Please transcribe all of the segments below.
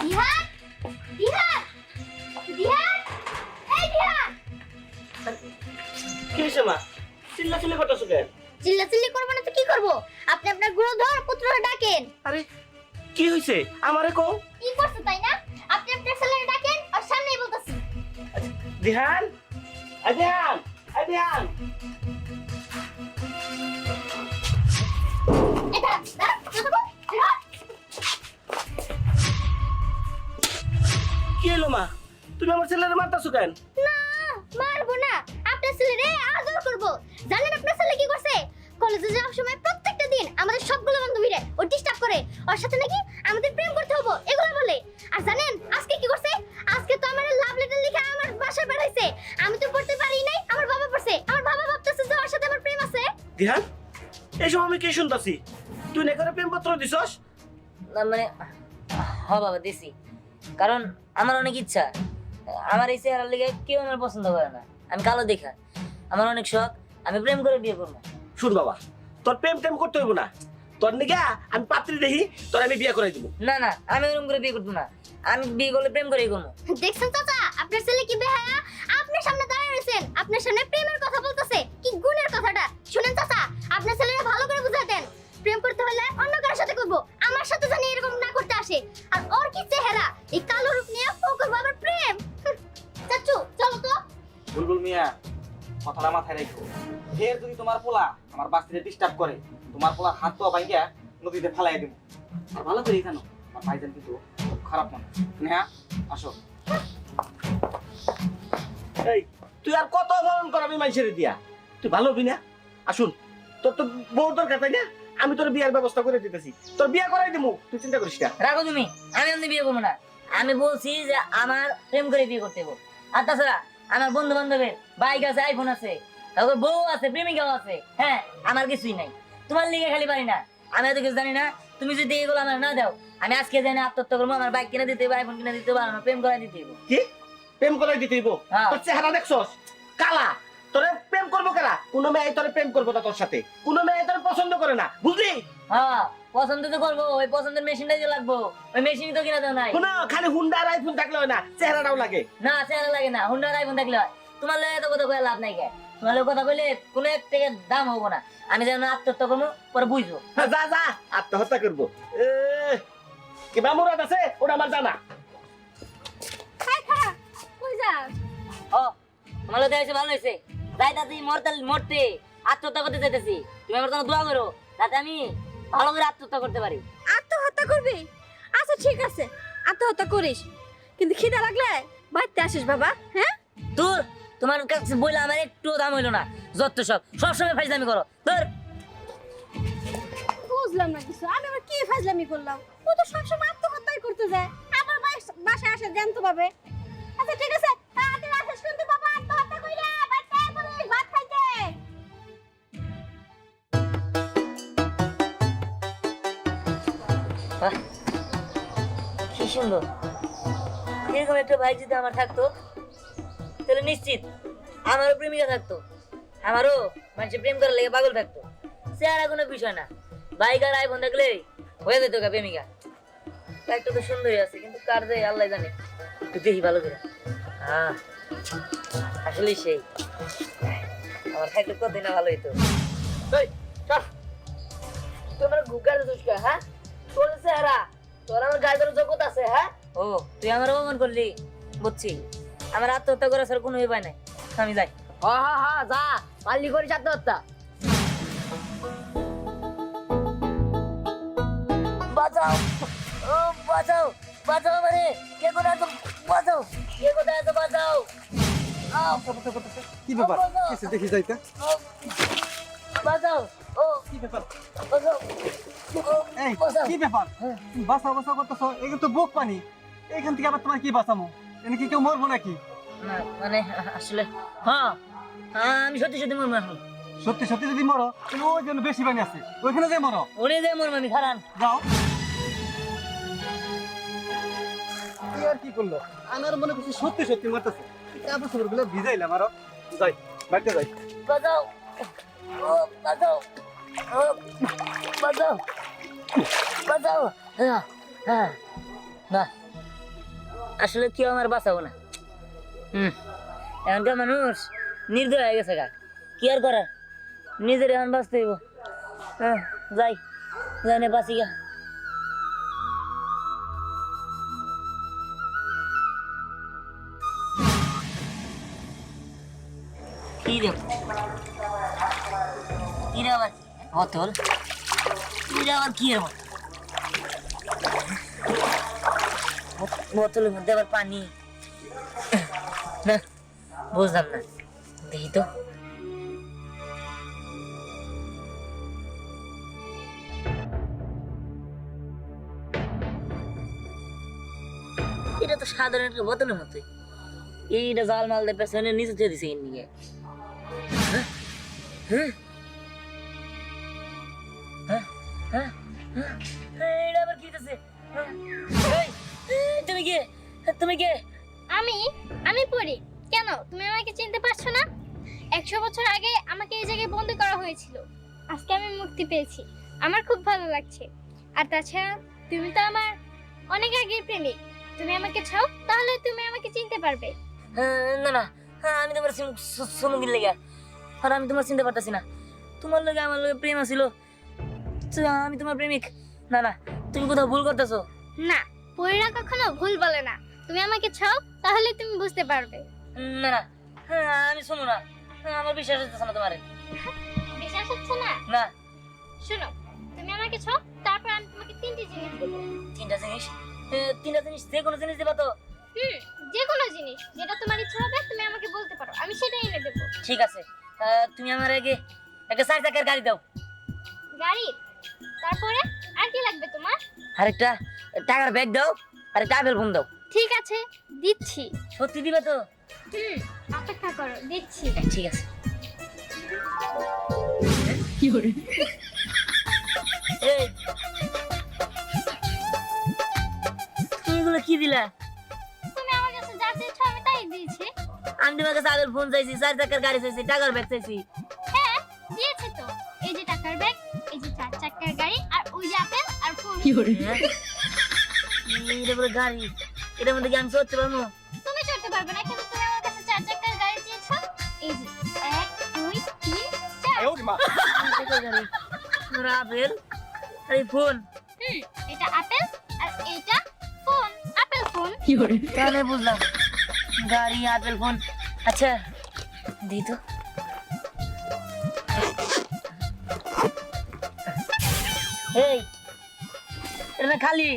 দিহান দিহান দিহান এই দিহান কি হয়েছে মা? চিল্লা চিল্লি করতেছো কেন? চিল্লাচিল্লি করব না তো কি করব? আপনি আপনার গুণধর পুত্র ডাকেন। আরে কি হয়েছে? আমারে কও। কি করছে তাই না? আপনি আপনার ছেলের ডাকেন আর সামনেই বলতেছি। আই ধ্যান আই ধ্যান এটা দাঁড়া। কি হলো মা? তুমি আমার ছেলের মারতাছো কেন? না মারবো না। আপনার ছেলেরে আদর করব। জানেন আপনার ছেলে কি করছে? কলেজে যাওয়ার সময় প্রত্যেকটা দিন আমাদের সবগুলো বান্ধবীরে ও ডিস্টার্ব করে। ওর সাথে নাকি আমাদের প্রেম করতে হব এগুলো বলে। আর জানেন আজকে কি করছে? আজকে তো আমার লাভ লেটার লিখে আমার বাসায় পাঠাইছে। আমি তো পড়তে পারি নাই আমার বাবা পড়ছে। আমার বাবা ভাবতেছে যে ওর সাথে আমার প্রেম আছে। ধ্যান এইসব আমি কি শুনতাছি? তুই না করে প্রেমপত্র দিছস? না মানে হ বাবা দিছি। কারণ আমার অনেক ইচ্ছা। আমার এই চেহারার লিগে কেউ আমার পছন্দ করে না। আমি কালো দেখা। আমার অনেক শখ আমি প্রেম করে বিয়ে করব। শুন বাবা তোর প্রেম টেম করতে হইব না। তোর নিগা আমি পাত্রী দেখি তোর আমি বিয়ে করাই দিব। না না আমি ওরকম করে বিয়ে করব না। আমি বিয়ে করলে প্রেম করেই করব। দেখছেন চাচা আপনার ছেলে কি বেহায়া? আপনার সামনে দাঁড়িয়ে রয়েছেন আপনার সামনে প্রেমের কথা বলতেছে। কি গুণের কথাটা? শুনেন চাচা আপনার ছেলেরা ভালো করে বুঝাই দেন। প্রেম করতে হলে অন্য কারোর সাথে করব। আমার সাথে জানি এরকম না করতে আসে আর ওর কি চেহারা? এই কালো রূপ নিয়ে ও করব আবার প্রেম চাচু চলো তো। বুলবুল মিয়া কথাটা মাথায় রেখো। ফের যদি তোমার পোলা আমার বাস্তিতে ডিস্টার্ব করে তোমার পোলার হাত তো ভাঙ্গিয়া নদীতে ফালাই দিব। আর ভালো করে জানো আমার ভাইজান কিন্তু খুব খারাপ মানুষ নেহা আসো। এই তুই আর কত অপমান করাবি মানুষের দিয়া? তুই ভালো হবি না? আসুন তোর তো বউ দরকার তাই না? আমি তোর বিয়ার ব্যবস্থা করে দিতেছি। তোর বিয়া করাই দিমু তুই চিন্তা করিস না। রাখো তুমি আমি এমনি বিয়ে করব না। আমি বলছি যে আমার প্রেম করে বিয়ে করতে হবে আর তাছাড়া আমার বন্ধু বান্ধবের বাইক আছে আইফোন আছে তারপর বউ আছে প্রেমিকাও আছে হ্যাঁ আমার কিছুই নাই। তোমার লিগে খালি পারি না। আমি এত কিছু জানি না তুমি যদি এগুলো আমার না দাও আমি আজকে জানি আত্মহত্যা করব আমার বাইক কিনে দিতে হবে আইফোন কিনে দিতে হবে আমার প্রেম করে দিতে হবে কি? প্রেম করাই দিতে হইব? হ্যাঁ। তোর চেহারা দেখছস? কালা। তোরে প্রেম করব কারা? কোনো মেয়ে তোরে প্রেম করব না তোর সাথে। কোনো মেয়ে তোরে পছন্দ করে না বুঝলি? হ্যাঁ পছন্দ তো করব ওই পছন্দের মেশিনটাই তো লাগবো ওই মেশিনই তো কিনা নাই। কোনো খালি হুন্ডা আর আইফোন থাকলে হয় না চেহারাটাও লাগে। না চেহারা লাগে না হুন্ডার আইফোন থাকলে হয়। তোমার এত কথা কয়ে লাভ নাই কে? তোমার কথা কইলে কোনো এক থেকে দাম হব না। আমি যেন আত্মহত্যা করব পরে বুঝব। হ্যাঁ, যা যা আত্মহত্যা করব। এ, কিবা মুরাদ আছে? ওটা আমার জানা। তোমার লগে ভালো হয়েছে। যাইতাছি মরতে মরতে আত্মহত্যা করতে চাইতেছি তুমি আমার জন্য দোয়া করো যাতে আমি ভালো করে আত্মহত্যা করতে পারি। আত্মহত্যা করবি? আচ্ছা ঠিক আছে। আত্মহত্যা করিস। কিন্তু খিদা লাগলে বাড়িতে আসিস বাবা হ্যাঁ? তোর তোমার কাছে বইলে আমার একটু দাম হইল না যত সব। সবসময় ফাইজলামি করো তোর বুঝলাম না কিছু। আমি আবার কি ফাজলামি করলাম? ও তো সবসময় আত্মহত্যাই করতে যায়। আবার বাস- বাসায় আসে জানতে পাবে আচ্ছা ঠিক আছে। সুন্দর। এরকম একটা ভাই যদি আমার থাকতো, তাহলে নিশ্চিত আমারও প্রেমিকা থাকতো, আমারও মানুষে প্রেম করার লেগে পাগল থাকতো। সে আর কোনো বিষয় না। বাইক আর আইফোন থাকলে হয়ে যেত গা প্রেমিকা। একটা তো সুন্দরই আছে, কিন্তু কার যায় আল্লাহ জানে। একটু দেখি ভালো করে। হ্যাঁ আসলে সেই। আমার থাকলে কতদিন ভালো হইতো। আমার গুগার দিস হ্যাঁ? তোর চেহারা তোর আমার গায়ে আছে হ্যাঁ? ও তুই আমার অপমান করলি বুঝছি। আমার আত্মহত্যা কোনো উপায় নাই। আমি যাই। হা হা হা যা। পাল্লি করিস আত্মহত্যা। বাঁচাও। ও বাঁচাও বাঁচাও মানে কে কোথায় আছো? বাঁচাও। কে কোথায় আছো? বাঁচাও। আও, কি ব্যাপার? দেখি যাইতে? বাঁচাও। ও কি ব্যাপার? বাঁচাও। এই। কি ব্যাপার? হ্যাঁ। তুমি বাঁচাও বাঁচাও করতেছো এখানে তো বুক পানি। এখান থেকে আবার তোমার কি বাঁচামো? এখানে কি কেউ মরবো নাকি? না মানে আসলে হ্যাঁ হ্যাঁ, আমি সত্যি সত্যি মরবো এখন। সত্যি সত্যি যদি মরো তাহলে ওই জন্য বেশি পানি আছে। ওইখানে যে মরো। উনি যে মরবো আমি খারান যাও। আর কি করল? আমার মনে করছি সত্যি সত্যি মরতেছে। কাপড় সাপড়গুলো ভিজাইলাম আরও। যাই বাড়িতে যাই। বাঁচাও। ও বাঁচাও। ও বাঁচাও। বাঁচাও। হ্যাঁ না আসলে কেউ আমার বাঁচাবো না। হুম। এখনকার মানুষ নির্দয় হয়ে গেছে গা। কি আর করার? নিজের এখন বাঁচতে হইব। হ্যাঁ যাই। জানে বাঁচি গা। কি রে? কি রে আবার? বোতল? কি আবার কি রে বোতলের মধ্যে আবার পানি। না বুঝলাম না। দেখি তো। এটা তো সাধারণ একটা বোতলের মতোই। এইটা জাল মাল দিয়ে পেছনে নিচে দিছে নিয়ে হ্যাঁ? হ্যাঁ? হ্যাঁ? হ্যাঁ? হ্যাঁ? আবার কি হইতাছে? হ্যাঁ? তুমি কে তুমি কে আমি আমি পড়ি কেন তুমি আমাকে চিনতে পারছ না একশো বছর আগে আমাকে এই জায়গায় বন্দি করা হয়েছিল আজকে আমি মুক্তি পেয়েছি আমার খুব ভালো লাগছে আর তাছাড়া তুমি তো আমার অনেক আগের প্রেমিক তুমি আমাকে ছাও তাহলে তুমি আমাকে চিনতে পারবে হ্যাঁ, না না হ্যাঁ, আমি তোমার সমুদ্রের লেগে আর আমি তোমার চিনতে পারতেছি না তোমার লগে আমার লগে প্রেম আছিল আমি তোমার প্রেমিক। না না তুমি কোথাও ভুল করতেছো? না পরীরা কখনো ভুল বলে না। তুমি আমাকে ছাও তাহলে তুমি বুঝতে পারবে। না না হ্যাঁ, আমি শুনো না। হ্যাঁ, আমার বিশ্বাস হচ্ছে না তোমার। বিশ্বাস হচ্ছে না? না। শোনো তুমি আমাকে ছাও তারপর আমি তোমাকে তিনটি জিনিস দেবো। তিনটা জিনিস? তিনটা জিনিস যে কোনো জিনিস দিবা তো? হুম যে কোনো জিনিস যেটা তোমার ইচ্ছা হবে তুমি আমাকে বলতে পারো। আমি সেটাই এনে দেবো। ঠিক আছে তুমি আমার আগে একটা চার চাকার গাড়ি দাও। গাড়ি? তারপরে আর কি লাগবে তোমার? আর একটা টাকার ব্যাগ দাও আর একটা ফোন দাও। ঠিক আছে দিচ্ছি। সত্যি দিবে তো? হুম অপেক্ষা করো দিচ্ছি। ঠিক আছে। এই, তুমি এগুলো কি দিলা? তুমি আমার কাছে যা চেয়েছো আমি তাই দিয়েছি। আমি তোমার কাছে আগের ফোন চাইছি চার চাকার গাড়ি চাইছি টাকার ব্যাগ চাইছি। এটা বলে গাড়ি। এটার মধ্যে কি আমি চড়তে পারব? তুমি চড়তে পারবে না কিন্তু তুমি আমার কাছে চার চাকার গাড়ি চেয়েছো। এই যে এক দুই তিন চার। আয় ওরে মা। টাকার গাড়ি আর আপেল আর এই ফোন। হুম এটা আপেল আর এইটা ফোন। Apple phone. তাহলে বুঝলাম? গাড়ি আপেল ফোন। আচ্ছা দিই তো। এই এটা খালি।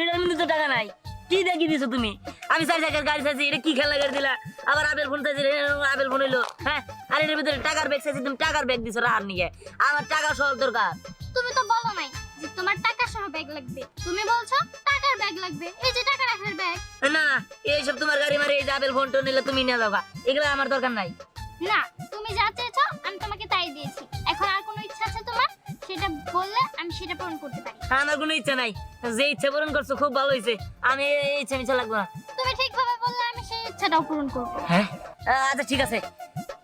এটার মধ্যে তো টাকা নাই। কি দেখি দিছো তুমি? আমি চার চাকার গাড়ি চাইছি এটা কি খেলা গাড়ি দিলা? আবার আপেল ফোন চাইছি আপেল ফোন হইল হ্যাঁ? আর এটার ভিতরে টাকার ব্যাগ চাইছি তুমি টাকার ব্যাগ দিছো রাহার নিয়ে আমার টাকা সব দরকার। তুমি তো বলো নাই যে তোমার টাকা সহ ব্যাগ লাগবে। তুমি বলছো টাকার ব্যাগ লাগবে এই যে টাকা রাখার ব্যাগ না এইসব তোমার গাড়ি মারে এই যে আপেল ফোন টোন নিলে তুমি নিয়ে যাবা। এগুলো আমার দরকার নাই। না তুমি যা চেয়েছো আমি তোমাকে তাই দিয়েছি। এখন আর কোনো ইচ্ছা আছে তোমার? সেটা বললে আমি সেটা পূরণ করতে পারি। আমার কোনো ইচ্ছা নাই। যে ইচ্ছা পূরণ করছ খুব ভালো হয়েছে। আমি এই ইচ্ছা মিচ্ছা লাগবো না। তুমি ঠিকভাবে বললে আমি সেই ইচ্ছাটাও পূরণ করব। হ্যাঁ? আচ্ছা ঠিক আছে।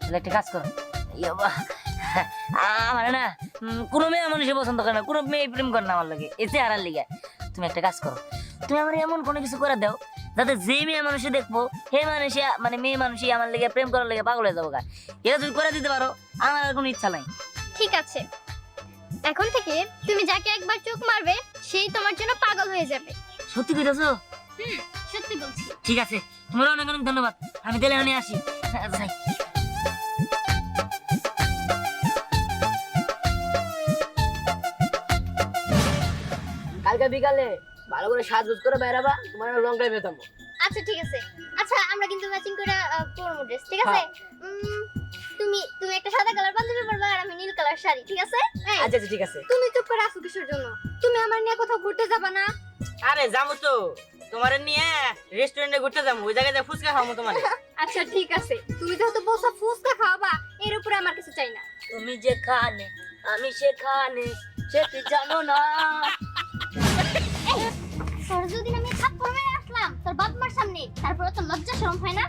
তাহলে একটা কাজ করো। ইয়াবা আমার না কোনো মেয়ে মানুষই পছন্দ করে না। কোনো মেয়ে প্রেম করে না আমার লাগে। এতে আর লিগে। তুমি একটা কাজ করো। তুমি আমার এমন কোনো কিছু করে দাও যাতে যে মেয়ে মানুষই দেখব হে মানুষই মানে মেয়ে মানুষই আমার লেগে প্রেম করার লেগে পাগল হয়ে যাব গা। এটা তুমি করে দিতে পারো আমার আর কোনো ইচ্ছা নাই। ঠিক আছে। এখন থেকে তুমি যাকে একবার চোখ মারবে সেই তোমার জন্য পাগল হয়ে যাবে। সত্যি কইতেছো? হুম সত্যি বলছি। ঠিক আছে তোমার অনেক অনেক ধন্যবাদ। আমি তাহলে এখানে আসি। হ্যাঁ, যাই। কালকে বিকালে ভালো করে সাজগুজ করে বেরাবা তোমার লং ড্রাইভ আচ্ছা ঠিক আছে। আচ্ছা আমরা কিন্তু ম্যাচিং করে পরবো ড্রেস ঠিক আছে? উম, তুমি তুমি একটা সাদা কালার পাঞ্জাবি পরবে আর আমি নীল কালার শাড়ি ঠিক আছে? এই, আচ্ছা আচ্ছা ঠিক আছে। তুমি চুপ করে আসো কিসের জন্য? তুমি আমার নিয়ে কোথাও ঘুরতে যাবা না? আরে যাব তো। তোমার নিয়ে রেস্টুরেন্টে ঘুরতে যাব। ওই জায়গায় যা ফুচকা খাব তোমার। আচ্ছা ঠিক আছে। তুমি যেহেতু বলছো ফুচকা খাওয়াবা এর উপরে আমার কিছু চাই না। তুমি যেখানে আমি সেখানে সেটি জানো না। তোর যদি আমি থাপ্পড় মেরে আসলাম তোর বাপ মার সামনে তারপরে তো লজ্জা শরম হয় না?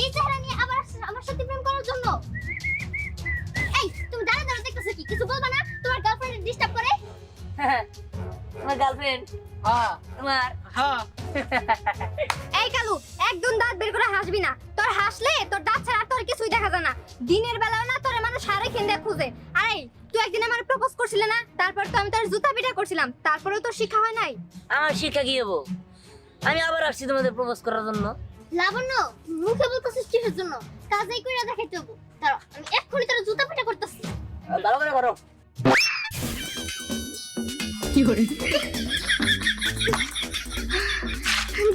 এই চেহারা নিয়ে আবার আমার সাথে প্রেম করার জন্য? দেখতেছো কি? কিছু বলবা না? তোমার গার্লফ্রেন্ড ডিস্টার্ব করে? তোমার গার্লফ্রেন্ড হ্যাঁ। তোমার? হ্যাঁ। এই কালু একদম দাঁত বের করে হাসবি না। তোর হাসলে তোর দাঁত ছাড়া আর তোর কিছুই দেখা যায় না। দিনের বেলাও না তোর মানুষ সারে খেন্দে খুঁজে। আরে তুই একদিন আমার প্রপোজ করছিলে না? তারপর তো আমি তোর জুতা পিটা করছিলাম। তারপরেও তোর শিক্ষা হয় নাই? আমার শিক্ষা কি হব? আমি আবার আসছি তোমাদের প্রপোজ করার জন্য। লাবণ্য মুখে বলতেছিস কিসের জন্য? কাজেই কইরা দেখাইতে হব। দাঁড়া আমি এক্ষুনি তোর জুতা পিটা করতেছি। ভালো করে। করো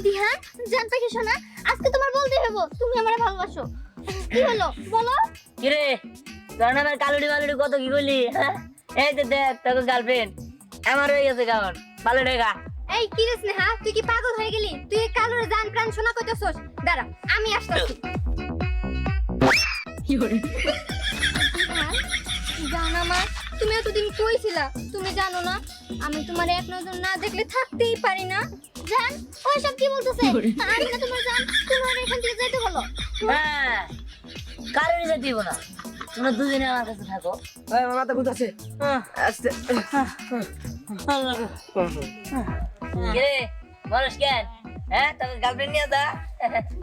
দিহান জান পাখি শোনা আজকে তোমার বলতে হব। তুমি আমারে ভালোবাসো। কি হলো? বলো। কিরে? তোর নামের কালুডি বালুডি কত কি করলি হ্যাঁ? এই তো দেখ তোর গার্লফ্রেন্ড আমার হয়ে গেছে কেমন? ভালো রেখা এই কি রে স্নেহা তুই কি পাগল হয়ে গেলি? তুই এই কালোর জান প্রাণ শোনা কইতেছস? দাঁড়া আমি আসতেছি। জানা মা তুমি এতদিন কইছিলা তুমি জানো না আমি তোমার এক নজর না দেখলে থাকতেই পারি না। জান ওই সব কি বলতেছে আমি না তোমার জান তোমার এখান থেকে যেতে বলো হ্যাঁ কারণ যেতে দিব না। তোমরা দুজনে আমার কাছে থাকো। মাথা ঘুরতেছে। হ্যাঁ, আস্তে। কিরে বলস কেন? হ্যাঁ তোকে গার্লফ্রেন্ড নিয়ে যা।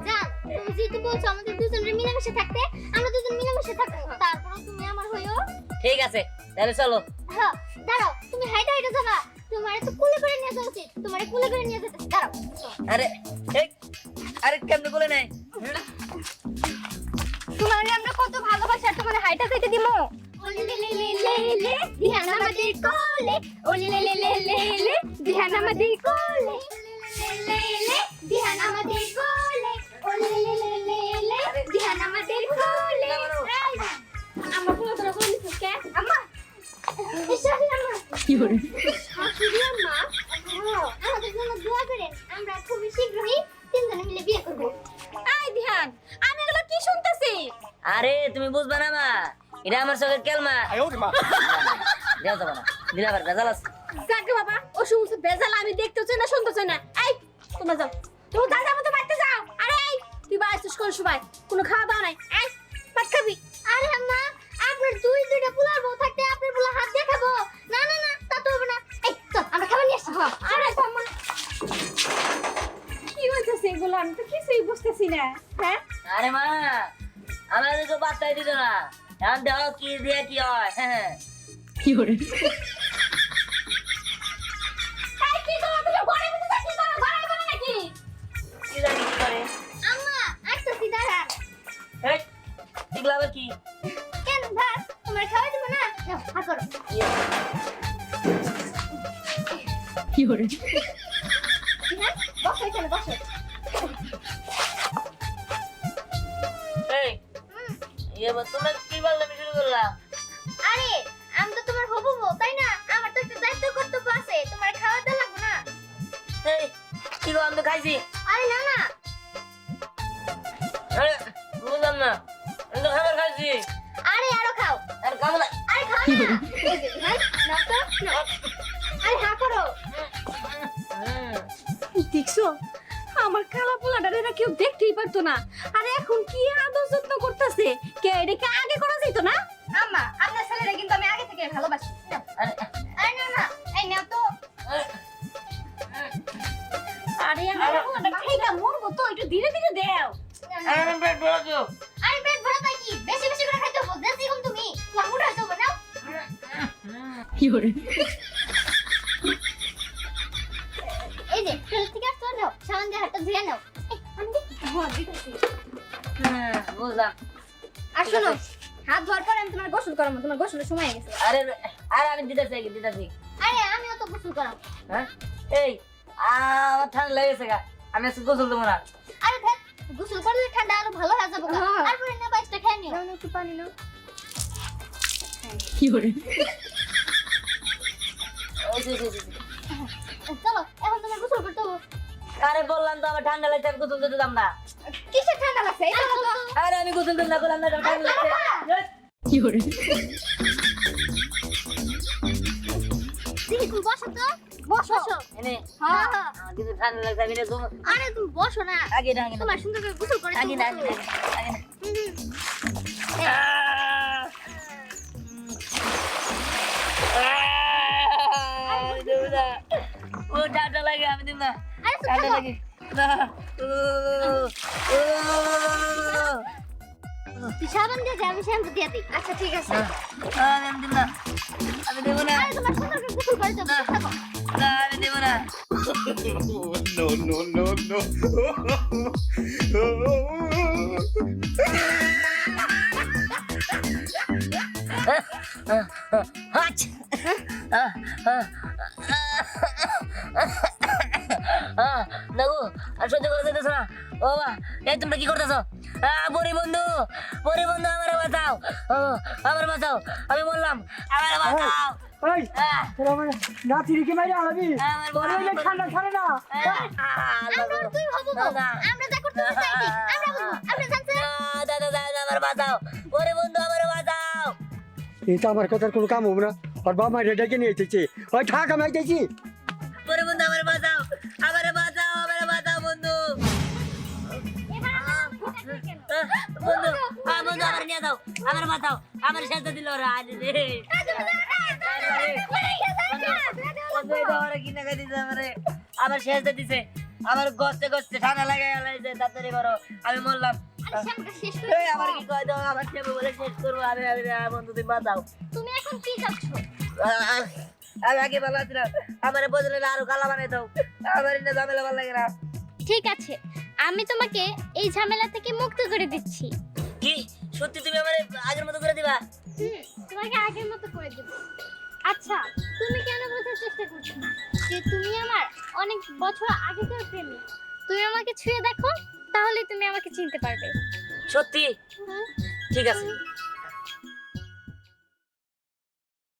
জান তুমি যেহেতু বলছো আমাদের দুজনের মিলেমিশে থাকতে আমরা দুজন মিলেমিশে থাকব। তারপরেও তুমি আমার হইও ঠিক আছে তাহলে চলো। হ্যাঁ দাঁড়াও তুমি হাইটা হাইটা যাবা। তোমার তো কুলে করে নিয়ে যাওয়া উচিত। তোমার কুলে করে নিয়ে যেতে দাঁড়াও আরে এই, আরে কেমনে বলে নাই তোমার আমরা কত ভালোবাসি আর তোমার হাইটা যাইতে দিমো ওলে লে লে লে লে লে ধ্যান আমাদের কোলে। ওলে লে লে লে লে লে ধ্যান আমাদের কোলে। লে লে ধ্যান আমাদের কোলে। ওলে লে লে লে লে ধ্যান আমাদের কোলে। আম্মা পুরো তোরা কোলে থাকে আম্মা শাশুড়ি আম্মা। কি করে শাশুড়ি আম্মা। হ্যাঁ, আমাদের জন্য দোয়া করেন। আমরা খুবই শীঘ্রই তিনজনে মিলে বিয়ে করব। এই ধ্যান আমি এগুলো কি শুনতেছি? আরে তুমি বুঝবা না মা। এটা আমার চোখের কেলমা। দিলা বার বেজাল আছে। বাবা ও সমস্ত বেজাল আমি দেখতে চাই না শুনতে চাই না। তোমরা যাও। তুমি দাদা মতো বাড়িতে যাও। আরে এই তুই বাড়ি আসছিস কোন সময়? কোনো খাওয়া দাওয়া নাই? ভাত খাবি? আরে আম্মা আপনার দুই দুইটা পোলার বউ থাকতে আপনার পোলা হাত দিয়ে খাব? না না না তা তো হবে না। এই চল আমরা খাবার নিয়ে আসছি আরে বাবা। কি হইতেছে এগুলো? আমি তো কিছুই বুঝতেছি না। হ্যাঁ? আরে মা আমাদের তো বার্তাই দিত না। এখন দেখো কি দিয়ে কি হয়। হ্যাঁ এই বসো এখানে বসো এই এবার তোমরা কি বললে শুরু করলাম আরে আমি তো তোমার হবু বউ তাই না? আমার তো একটা দায়িত্ব কর্তব্য আছে তোমার খাওয়া দেওয়া লাগবে না। কি গো আমি তো খাইছি। আরে না না। আরে বুঝলাম না আমি তো খাবার খাইছি। আরে আরও খাও। আর খাব না। আরে খাও না। দেখছ? আমার খালা পোলাটা এরা কেউ দেখতেই পারতো না। আর এখন কি আদর যত্ন করতেছে? কে এটাকে আগে করা যেত না? আম্মা আপনার ছেলেরা কিন্তু আমি আগে থেকে ভালোবাসি। আরে, না না এই নাও তো। আরে, আরে আমার পোলাটা খাইটা মরবো তো একটু ধীরে ধীরে দেও। আরে আমি পেট ভরাছো। আরে পেট ভরা তাই কি? বেশি বেশি করে খাইতে হবে। কম তুমি। তোমার মুড়া হইতে হবে হ্যাঁ, দিতেছি। হুম, বুঝলাম। আর শোনো হাত ধোয়ার পর আমি তোমার গোসল করাবো তোমার গোসলের সময় গেছে। আরে আরে আমি আগে দিতেছি। আরে আমিও তো গোসল করাবো। হ্যাঁ? এই আমার ঠান্ডা লেগেছে গা আমি আজকে গোসল দেবো না। আরে দেখ গোসল করলে ঠান্ডা আরও ভালো হয়ে যাবে হ্যাঁ। আর পরে না বাইসটা খেয়ে নিও। একটু পানি নাও। চলো এখন তোমার গোসল করতে হবে। আরে বললাম তো আমার ঠান্ডা লাগছে গোসল দিতে দাম না। কিসের ঠান্ডা লাগছে আরে আমি গোসল না করলাম না ঠান্ডা লাগছে দিদি তুমি বসো তো বসো এনে হ্যাঁ হ্যাঁ। কিন্তু ঠান্ডা লাগছে আমি এটা আরে তুমি বসো না আগে না আগে তোমার সুন্দর করে গোসল করে আগে না আগে না আগে না আহ! আহ! আমি দেবো না। ও ঠান্ডা লাগে আমি দেব না ঠান্ডা লাগে না সাবান দিয়ে যা আমি শ্যাম্পু দিয়ে দিই। আচ্ছা ঠিক আছে। আমি আমি দেব না আমি দেব না। আরে তোমার সুন্দর করে গোসল করে দেবো। না আমি দেব না। No, no, no, no. Hutch দেখো আর সহ্য করে যেতেছ না ও বাবা এই তোমরা কি করতেছো? পরি বন্ধু পরি বন্ধু আমার বাঁচাও আমার বাঁচাও আমি বললাম আমার বাঁচাও। আমার কথার কোনো কাম হবে না। আর বাবা ডেকে নিয়ে এসেছে। ওই ঠাক আমি আমার বাঁচাও আমার সাথে দিল ওরা আজ রে আমারে আমার। শেষ দিয়ে দিছে। আমার গস্তে গস্তে ঠান্ডা লাগে লাগাইছে তাড়াতাড়ি করো। আমি বললাম এই আমার কি কয় দাও? আমার শেষে বলে শেষ করব। আমি আমি বন্ধু তুমি বাঁচাও। তুমি এখন কি চাচ্ছ আহ, আমি আগে ভালো আছিলাম আমার বদলে আরও কালা বানাই দাও। আমার এটা ঝামেলা ভালো লাগে না। ঠিক আছে আমি তোমাকে এই ঝামেলা থেকে মুক্ত করে দিচ্ছি। কি? সত্যি তুমি আমার আগের মতো করে দিবা? হুম, তোমাকে আগের মতো করে দেব। আচ্ছা তুমি কেন বোঝার চেষ্টা করছ না? যে তুমি আমার অনেক বছর আগেকার প্রেমী। তুমি আমাকে ছুঁয়ে দেখো তাহলে তুমি আমাকে চিনতে পারবে। সত্যি? ঠিক আছে।